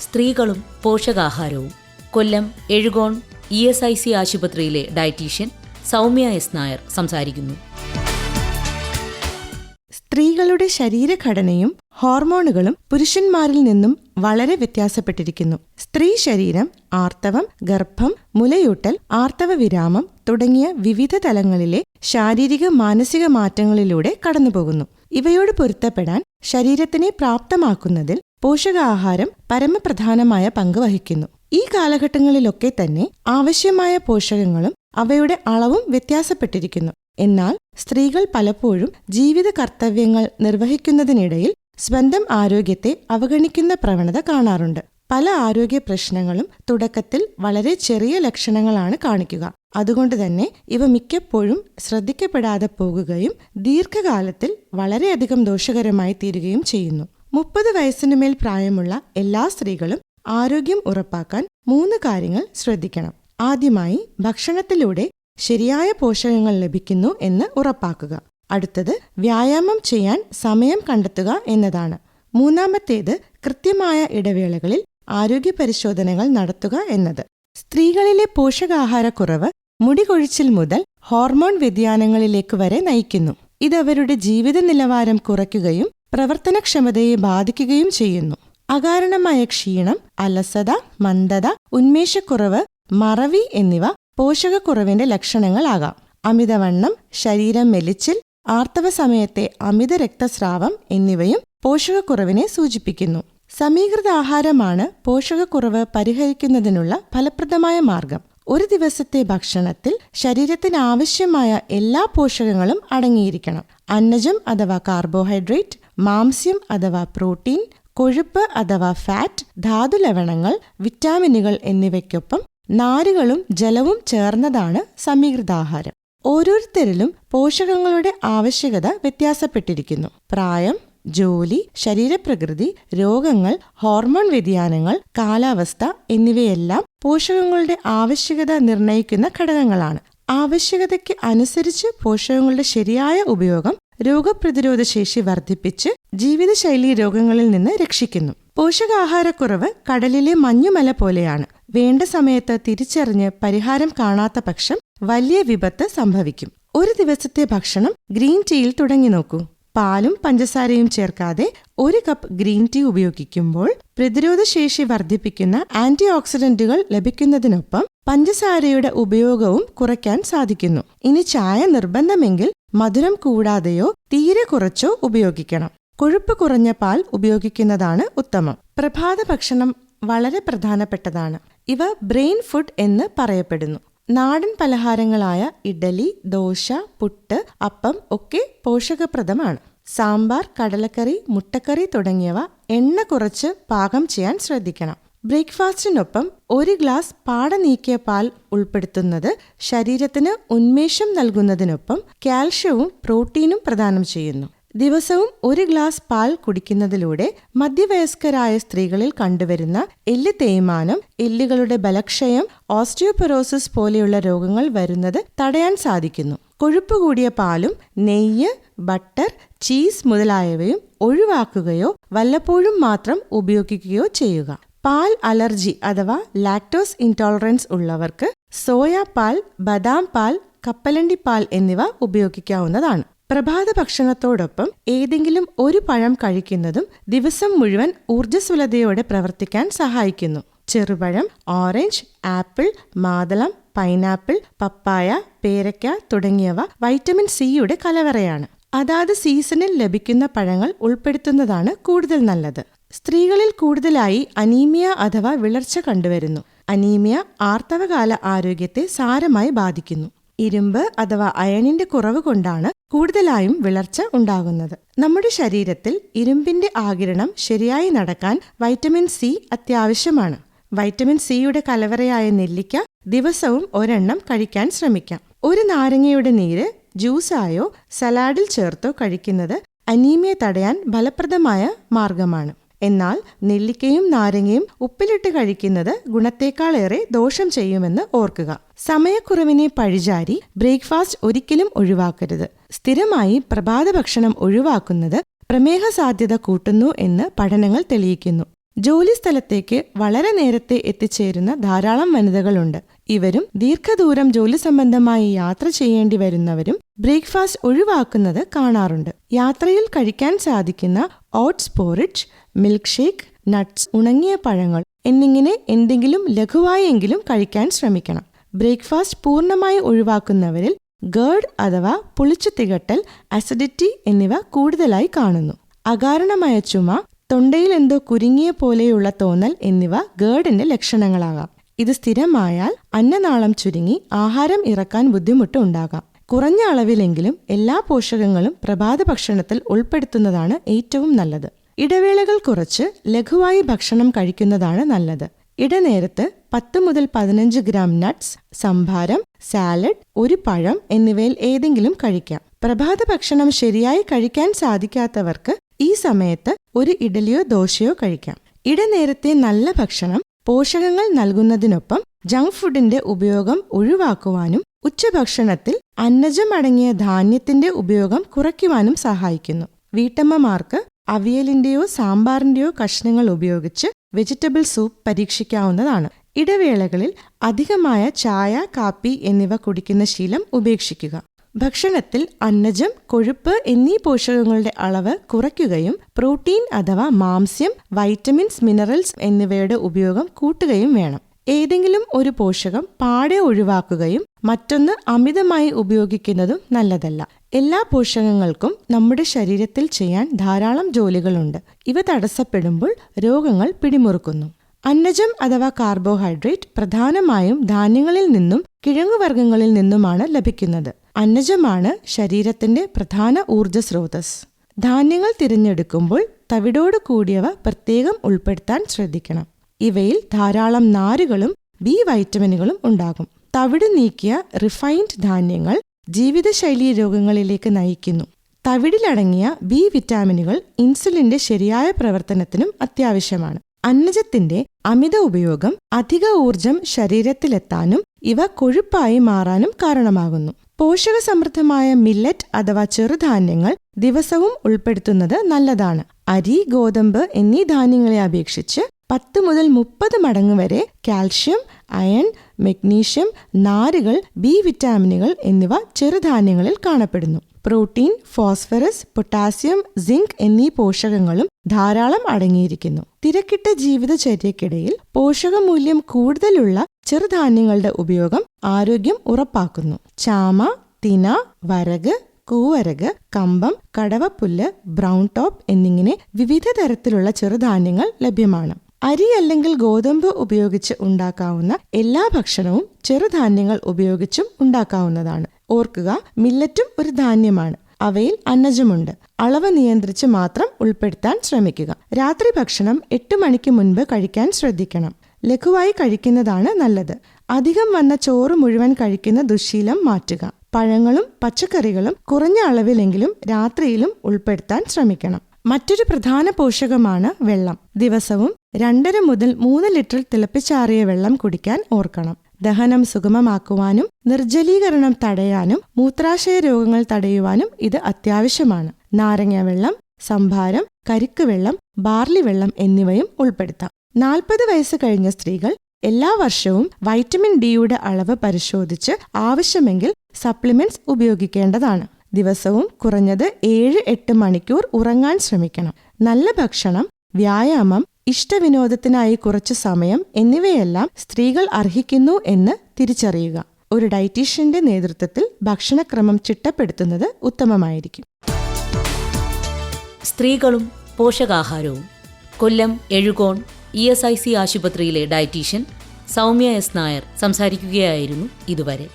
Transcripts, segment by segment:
സ്ത്രീകളും പോഷകാഹാരവും. Kollam Ezhukone E S I C ആശുപത്രിയിലെ dietitian Soumya S Nair സംസാരിക്കുന്നു. സ്ത്രീകളുടെ ശരീരഘടനയും ഹോർമോണുകളും പുരുഷന്മാരിൽ നിന്നും വളരെ വ്യത്യാസപ്പെട്ടിരിക്കുന്നു. സ്ത്രീ ശരീരം ആർത്തവം ഗർഭം മുലയൂട്ടൽ ആർത്തവ വിരാമം തുടങ്ങിയ വിവിധ തലങ്ങളിലെ ശാരീരിക മാനസിക മാറ്റങ്ങളിലൂടെ കടന്നുപോകുന്നു. ഇവയോട് പൊരുത്തപ്പെടാൻ ശരീരത്തിനെ പ്രാപ്തമാക്കുന്നതിൽ പോഷകാഹാരം പരമപ്രധാനമായ പങ്ക് വഹിക്കുന്നു. ഈ കാലഘട്ടങ്ങളിലൊക്കെ തന്നെ ആവശ്യമായ പോഷകങ്ങളും അവയുടെ അളവും വ്യത്യാസപ്പെട്ടിരിക്കുന്നു. എന്നാൽ സ്ത്രീകൾ പലപ്പോഴും ജീവിത കർത്തവ്യങ്ങൾ നിർവഹിക്കുന്നതിനിടയിൽ സ്വന്തം ആരോഗ്യത്തെ അവഗണിക്കുന്ന പ്രവണത കാണാറുണ്ട്. പല ആരോഗ്യ പ്രശ്നങ്ങളും തുടക്കത്തിൽ വളരെ ചെറിയ ലക്ഷണങ്ങളാണ് കാണിക്കുക. അതുകൊണ്ട് തന്നെ ഇവ മിക്കപ്പോഴും ശ്രദ്ധിക്കപ്പെടാതെ പോകുകയും ദീർഘകാലത്തിൽ വളരെയധികം ദോഷകരമായി തീരുകയും ചെയ്യുന്നു. മുപ്പത് വയസ്സിനുമേൽ പ്രായമുള്ള എല്ലാ സ്ത്രീകളും ആരോഗ്യം ഉറപ്പാക്കാൻ മൂന്ന് കാര്യങ്ങൾ ശ്രദ്ധിക്കണം. ആദ്യമായി ഭക്ഷണത്തിലൂടെ ശരിയായ പോഷകങ്ങൾ ലഭിക്കുന്നു എന്ന് ഉറപ്പാക്കുക. അടുത്തത് വ്യായാമം ചെയ്യാൻ സമയം കണ്ടെത്തുക എന്നതാണ്. മൂന്നാമത്തേത് കൃത്യമായ ഇടവേളകളിൽ ആരോഗ്യ പരിശോധനകൾ നടത്തുക എന്നത്. സ്ത്രീകളിലെ പോഷകാഹാരക്കുറവ് മുടികൊഴിച്ചിൽ മുതൽ ഹോർമോൺ വ്യതിയാനങ്ങളിലേക്ക് വരെ നയിക്കുന്നു. ഇത് അവരുടെ ജീവിത നിലവാരം കുറയ്ക്കുകയും പ്രവർത്തനക്ഷമതയെ ബാധിക്കുകയും ചെയ്യുന്നു. അകാരണമായ ക്ഷീണം അലസത മന്ദത ഉന്മേഷക്കുറവ് മറവി എന്നിവ പോഷകക്കുറവിന്റെ ലക്ഷണങ്ങളാകാം. അമിതവണ്ണം ശരീരം മെലിച്ചിൽ ആർത്തവ സമയത്തെ അമിത രക്തസ്രാവം എന്നിവയും പോഷകക്കുറവിനെ സൂചിപ്പിക്കുന്നു. സമീകൃത ആഹാരമാണ് പോഷകക്കുറവ് പരിഹരിക്കുന്നതിനുള്ള ഫലപ്രദമായ മാർഗം. ഒരു ദിവസത്തെ ഭക്ഷണത്തിൽ ശരീരത്തിന് ആവശ്യമായ എല്ലാ പോഷകങ്ങളും അടങ്ങിയിരിക്കണം. അന്നജം അഥവാ കാർബോഹൈഡ്രേറ്റ് മാംസ്യം അഥവാ പ്രോട്ടീൻ കൊഴുപ്പ് അഥവാ ഫാറ്റ് ധാതു ലവണങ്ങൾ വിറ്റാമിനുകൾ എന്നിവയ്ക്കൊപ്പം നാരുകളും ജലവും ചേർന്നതാണ് സമീകൃതാഹാരം. ഓരോരുത്തരിലും പോഷകങ്ങളുടെ ആവശ്യകത വ്യത്യാസപ്പെട്ടിരിക്കുന്നു. പ്രായം ജോലി ശരീരപ്രകൃതി രോഗങ്ങൾ ഹോർമോൺ വ്യതിയാനങ്ങൾ കാലാവസ്ഥ എന്നിവയെല്ലാം പോഷകങ്ങളുടെ ആവശ്യകത നിർണയിക്കുന്ന ഘടകങ്ങളാണ്. ആവശ്യകതയ്ക്ക് അനുസരിച്ച് പോഷകങ്ങളുടെ ശരിയായ ഉപയോഗം രോഗപ്രതിരോധ ശേഷി വർദ്ധിപ്പിച്ച് ജീവിതശൈലി രോഗങ്ങളിൽ നിന്ന് രക്ഷിക്കുന്നു. പോഷകാഹാരക്കുറവ് കടലിലെ മഞ്ഞുമല പോലെയാണ്. വേണ്ട സമയത്ത് തിരിച്ചറിഞ്ഞ് പരിഹാരം കാണാത്ത പക്ഷം വലിയ വിപത്ത് സംഭവിക്കും. ഒരു ദിവസത്തെ ഭക്ഷണം ഗ്രീൻ ടീയിൽ തുടങ്ങി നോക്കൂ. പാലും പഞ്ചസാരയും ചേർക്കാതെ ഒരു കപ്പ് ഗ്രീൻ ടീ ഉപയോഗിക്കുമ്പോൾ പ്രതിരോധശേഷി വർദ്ധിപ്പിക്കുന്ന ആന്റി ഓക്സിഡന്റുകൾ ലഭിക്കുന്നതിനൊപ്പം പഞ്ചസാരയുടെ ഉപയോഗവും കുറയ്ക്കാൻ സാധിക്കുന്നു. ഇനി ചായ നിർബന്ധമെങ്കിൽ മധുരം കൂടാതെയോ തീരെ കുറച്ചോ ഉപയോഗിക്കണം. കൊഴുപ്പ് കുറഞ്ഞ പാൽ ഉപയോഗിക്കുന്നതാണ് ഉത്തമം. പ്രഭാത ഭക്ഷണം വളരെ പ്രധാനപ്പെട്ടതാണ്. ഇവ ബ്രെയിൻ ഫുഡ് എന്ന് പറയപ്പെടുന്നു. നാടൻ പലഹാരങ്ങളായ ഇഡലി ദോശ പുട്ട് അപ്പം ഒക്കെ പോഷകപ്രദമാണ്. സാമ്പാർ കടലക്കറി മുട്ടക്കറി തുടങ്ങിയവ എണ്ണ കുറച്ച് പാകം ചെയ്യാൻ ശ്രദ്ധിക്കണം. ബ്രേക്ക്ഫാസ്റ്റിനൊപ്പം ഒരു ഗ്ലാസ് പാട നീക്കിയ പാൽ ഉൾപ്പെടുത്തുന്നത് ശരീരത്തിന് ഉന്മേഷം നൽകുന്നതിനൊപ്പം കാൽഷ്യവും പ്രോട്ടീനും പ്രദാനം ചെയ്യുന്നു. ദിവസവും ഒരു ഗ്ലാസ് പാൽ കുടിക്കുന്നതിലൂടെ മധ്യവയസ്കരായ സ്ത്രീകളിൽ കണ്ടുവരുന്ന എല്ല് തേയ്മാനം എല്ലുകളുടെ ബലക്ഷയം ഓസ്റ്റിയോപെറോസിസ് പോലെയുള്ള രോഗങ്ങൾ വരുന്നത് തടയാൻ സാധിക്കുന്നു. കൊഴുപ്പ് കൂടിയ പാലും നെയ്യ് ബട്ടർ ചീസ് മുതലായവയും ഒഴിവാക്കുകയോ വല്ലപ്പോഴും മാത്രം ഉപയോഗിക്കുകയോ ചെയ്യുക. പാൽ അലർജി അഥവാ ലാക്ടോസ് ഇൻടോളറൻസ് ഉള്ളവർക്ക് സോയാ പാൽ ബദാം പാൽ കപ്പലണ്ടി പാൽ എന്നിവ ഉപയോഗിക്കാവുന്നതാണ്. പ്രഭാത ഭക്ഷണത്തോടൊപ്പം ഏതെങ്കിലും ഒരു പഴം കഴിക്കുന്നതും ദിവസം മുഴുവൻ ഊർജസ്വലതയോടെ പ്രവർത്തിക്കാൻ സഹായിക്കുന്നു. ചെറുപഴം ഓറഞ്ച് ആപ്പിൾ മാതളം പൈനാപ്പിൾ പപ്പായ പേരക്ക തുടങ്ങിയവ വൈറ്റമിൻ സിയുടെ കലവറയാണ്. അതാത് സീസണിൽ ലഭിക്കുന്ന പഴങ്ങൾ ഉൾപ്പെടുത്തുന്നതാണ് കൂടുതൽ നല്ലത്. സ്ത്രീകളിൽ കൂടുതലായി അനീമിയ അഥവാ വിളർച്ച കണ്ടുവരുന്നു. അനീമിയ ആർത്തവകാല ആരോഗ്യത്തെ സാരമായി ബാധിക്കുന്നു. ഇരുമ്പ് അഥവാ അയണിന്റെ കുറവ് കൊണ്ടാണ് കൂടുതലായും വിളർച്ച ഉണ്ടാകുന്നത്. നമ്മുടെ ശരീരത്തിൽ ഇരുമ്പിന്റെ ആകിരണം ശരിയായി നടക്കാൻ വൈറ്റമിൻ സി അത്യാവശ്യമാണ്. വൈറ്റമിൻ സിയുടെ കലവറയായ നെല്ലിക്ക ദിവസവും ഒരെണ്ണം കഴിക്കാൻ ശ്രമിക്കാം. ഒരു നാരങ്ങയുടെ നീര് ജ്യൂസായോ സലാഡിൽ ചേർത്തോ കഴിക്കുന്നത് അനീമിയ തടയാൻ ഫലപ്രദമായ മാർഗമാണ്. എന്നാൽ നെല്ലിക്കയും നാരങ്ങയും ഉപ്പിലിട്ട് കഴിക്കുന്നത് ഗുണത്തേക്കാളേറെ ദോഷം ചെയ്യുമെന്ന് ഓർക്കുക. സമയക്കുറവിനെ പഴിചാരി ബ്രേക്ക്ഫാസ്റ്റ് ഒരിക്കലും ഒഴിവാക്കരുത്. സ്ഥിരമായി പ്രഭാത ഭക്ഷണം ഒഴിവാക്കുന്നത് പ്രമേഹ സാധ്യത കൂട്ടുന്നു എന്ന് പഠനങ്ങൾ തെളിയിക്കുന്നു. ജോലിസ്ഥലത്തേക്ക് വളരെ നേരത്തെ എത്തിച്ചേരുന്ന ധാരാളം വനിതകളുണ്ട്. ഇവരും ദീർഘദൂരം ജോലി സംബന്ധമായി യാത്ര ചെയ്യേണ്ടി വരുന്നവരും ബ്രേക്ക്ഫാസ്റ്റ് ഒഴിവാക്കുന്നത് കാണാറുണ്ട്. യാത്രയിൽ കഴിക്കാൻ സാധിക്കുന്ന oats porridge milk shake nuts ഉണങ്ങിയ പഴങ്ങൾ എന്നിങ്ങനെ എന്തെങ്കിലും ലഘുവായെങ്കിലും കഴിക്കാൻ ശ്രമിക്കണം. ബ്രേക്ക്ഫാസ്റ്റ് പൂർണമായി ഒഴിവാക്കുന്നവരിൽ ഗേർഡ് അഥവാ പുളിച്ചു തികട്ടൽ അസിഡിറ്റി എന്നിവ കൂടുതലായി കാണുന്നു. അകാരണമായ ചുമ തൊണ്ടയിൽ എന്തോ കുരുങ്ങിയ പോലെയുള്ള തോന്നൽ എന്നിവ ഗേർഡിന്റെ ലക്ഷണങ്ങളാകാം. ഇത് സ്ഥിരമായാൽ അന്നനാളം ചുരുങ്ങി ആഹാരം ഇറക്കാൻ ബുദ്ധിമുട്ട് ഉണ്ടാകാം. കുറഞ്ഞ അളവിലെങ്കിലും എല്ലാ പോഷകങ്ങളും പ്രഭാത ഭക്ഷണത്തിൽ ഉൾപ്പെടുത്തുന്നതാണ് ഏറ്റവും നല്ലത്. ഇടവേളകൾ കുറച്ച് ലഘുവായി ഭക്ഷണം കഴിക്കുന്നതാണ് നല്ലത്. ഇടനേരത്ത് പത്ത് മുതൽ പതിനഞ്ച് ഗ്രാം നട്ട്സ് സംഭാരം സാലഡ് ഒരു പഴം എന്നിവയിൽ ഏതെങ്കിലും കഴിക്കാം. പ്രഭാത ഭക്ഷണം ശരിയായി കഴിക്കാൻ സാധിക്കാത്തവർക്ക് ഈ സമയത്ത് ഒരു ഇഡലിയോ ദോശയോ കഴിക്കാം. ഇടനേരത്തെ നല്ല ഭക്ഷണം പോഷകങ്ങൾ നൽകുന്നതിനൊപ്പം ജങ്ക് ഫുഡിന്റെ ഉപയോഗം ഒഴിവാക്കുവാനും ഉച്ചഭക്ഷണത്തിൽ അന്നജം അടങ്ങിയ ധാന്യത്തിന്റെ ഉപയോഗം കുറയ്ക്കുവാനും സഹായിക്കുന്നു. വീട്ടമ്മമാർക്ക് അവിയലിന്റെയോ സാമ്പാറിന്റെയോ കഷ്ണങ്ങൾ ഉപയോഗിച്ച് വെജിറ്റബിൾ സൂപ്പ് പരീക്ഷിക്കാവുന്നതാണ്. ഇടവേളകളിൽ അധികമായ ചായ കാപ്പി എന്നിവ കുടിക്കുന്ന ശീലം ഉപേക്ഷിക്കുക. ഭക്ഷണത്തിൽ അന്നജം കൊഴുപ്പ് എന്നീ പോഷകങ്ങളുടെ അളവ് കുറയ്ക്കുകയും പ്രോട്ടീൻ അഥവാ മാംസ്യം വൈറ്റമിൻസ് മിനറൽസ് എന്നിവയുടെ ഉപയോഗം കൂട്ടുകയും വേണം. ഏതെങ്കിലും ഒരു പോഷകം പാടെ ഒഴിവാക്കുകയും മറ്റൊന്ന് അമിതമായി ഉപയോഗിക്കുന്നതും നല്ലതല്ല. എല്ലാ പോഷകങ്ങൾക്കും നമ്മുടെ ശരീരത്തിൽ ചെയ്യാൻ ധാരാളം ജോലികളുണ്ട്. ഇവ തടസ്സപ്പെടുമ്പോൾ രോഗങ്ങൾ പിടിമുറുക്കുന്നു. അന്നജം അഥവാ കാർബോഹൈഡ്രേറ്റ് പ്രധാനമായും ധാന്യങ്ങളിൽ നിന്നും കിഴങ്ങുവർഗങ്ങളിൽ നിന്നുമാണ് ലഭിക്കുന്നത്. അന്നജമാണ് ശരീരത്തിന്റെ പ്രധാന ഊർജ സ്രോതസ് ധാന്യങ്ങൾ തിരഞ്ഞെടുക്കുമ്പോൾ തവിടോട് കൂടിയവ പ്രത്യേകം ഉൾപ്പെടുത്താൻ ശ്രദ്ധിക്കണം. ഇവയിൽ ധാരാളം നാരുകളും ബി വൈറ്റമിനുകളും ഉണ്ടാകും. തവിട് നീക്കിയ റിഫൈൻഡ് ധാന്യങ്ങൾ ജീവിതശൈലീ രോഗങ്ങളിലേക്ക് നയിക്കുന്നു. തവിടിലടങ്ങിയ ബി വിറ്റാമിനുകൾ ഇൻസുലിന്റെ ശരിയായ പ്രവർത്തനത്തിനും അത്യാവശ്യമാണ്. അന്നജത്തിന്റെ അമിത ഉപയോഗം അധിക ഊർജം ശരീരത്തിലെത്താനും ഇവ കൊഴുപ്പായി മാറാനും കാരണമാകുന്നു. പോഷകസമൃദ്ധമായ മില്ലറ്റ് അഥവാ ചെറുധാന്യങ്ങൾ ദിവസവും ഉൾപ്പെടുത്തുന്നത് നല്ലതാണ്. അരി ഗോതമ്പ് എന്നീ ധാന്യങ്ങളെ അപേക്ഷിച്ച് പത്ത് മുതൽ മുപ്പത് മടങ്ങ് വരെ കാൽഷ്യം അയൺ മെഗ്നീഷ്യം നാരുകൾ ബി വിറ്റാമിനുകൾ എന്നിവ ചെറുധാന്യങ്ങളിൽ കാണപ്പെടുന്നു. പ്രോട്ടീൻ ഫോസ്ഫറസ് പൊട്ടാസ്യം സിങ്ക് എന്നീ പോഷകങ്ങളും ധാരാളം അടങ്ങിയിരിക്കുന്നു. തിരക്കിട്ട ജീവിതചര്യക്കിടയിൽ പോഷകമൂല്യം കൂടുതലുള്ള ചെറുധാന്യങ്ങളുടെ ഉപയോഗം ആരോഗ്യം ഉറപ്പാക്കുന്നു. ചാമ തിന വരക് കൂവരക് കമ്പം കടവപ്പുല്ല് ബ്രൗൺ ടോപ്പ് എന്നിങ്ങനെ വിവിധ തരത്തിലുള്ള ചെറുധാന്യങ്ങൾ ലഭ്യമാണ്. അരി അല്ലെങ്കിൽ ഗോതമ്പ് ഉപയോഗിച്ച് ഉണ്ടാക്കാവുന്ന എല്ലാ ഭക്ഷണവും ചെറുധാന്യങ്ങൾ ഉപയോഗിച്ചും ഉണ്ടാക്കാവുന്നതാണ്. ഓർക്കുക മില്ലറ്റും ഒരു ധാന്യമാണ്. അവയിൽ അന്നജമുണ്ട്. അളവ് നിയന്ത്രിച്ച് മാത്രം ഉൾപ്പെടുത്താൻ ശ്രമിക്കുക. രാത്രി ഭക്ഷണം എട്ട് മണിക്ക് മുൻപ് കഴിക്കാൻ ശ്രദ്ധിക്കണം. ലഘുവായി കഴിക്കുന്നതാണ് നല്ലത്. അധികം വന്ന ചോറ് മുഴുവൻ കഴിക്കുന്ന ദുശീലം മാറ്റുക. പഴങ്ങളും പച്ചക്കറികളും കുറഞ്ഞ അളവിലെങ്കിലും രാത്രിയിലും ഉൾപ്പെടുത്താൻ ശ്രമിക്കണം. മറ്റൊരു പ്രധാന പോഷകമാണ് വെള്ളം. ദിവസവും രണ്ടര മുതൽ മൂന്ന് ലിറ്റർ തിളപ്പിച്ചാറിയ വെള്ളം കുടിക്കാൻ ഓർക്കണം. ദഹനം സുഗമമാക്കുവാനും നിർജലീകരണം തടയാനും മൂത്രാശയ രോഗങ്ങൾ തടയുവാനും ഇത് അത്യാവശ്യമാണ്. നാരങ്ങ വെള്ളം സംഭാരം കരിക്ക് വെള്ളം ബാർലി വെള്ളം എന്നിവയും ഉൾപ്പെടുത്താം. നാൽപ്പത് വയസ്സ് കഴിഞ്ഞ സ്ത്രീകൾ എല്ലാ വർഷവും വൈറ്റമിൻ ഡിയുടെ അളവ് പരിശോധിച്ച് ആവശ്യമെങ്കിൽ സപ്ലിമെന്റ്സ് ഉപയോഗിക്കേണ്ടതാണ്. ദിവസവും കുറഞ്ഞത് ഏഴ് എട്ട് മണിക്കൂർ ഉറങ്ങാൻ ശ്രമിക്കണം. നല്ല ഭക്ഷണം വ്യായാമം ഇഷ്ടവിനോദത്തിനായി കുറച്ച് സമയം എന്നിവയെല്ലാം സ്ത്രീകൾ അർഹിക്കുന്നു എന്ന് തിരിച്ചറിയുക. ഒരു ഡയറ്റീഷ്യന്റെ നേതൃത്വത്തിൽ ഭക്ഷണക്രമം ചിട്ടപ്പെടുത്തുന്നത് ഉത്തമമായിരിക്കും. സ്ത്രീകളും പോഷകാഹാരവും. Kollam Ezhukone E S I C ആശുപത്രിയിലെ ഡയറ്റീഷ്യൻ സൗമ്യ എസ് നായർ സംസാരിക്കുകയായിരുന്നു ഇതുവരെ.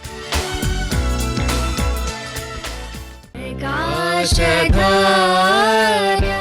കാശധാര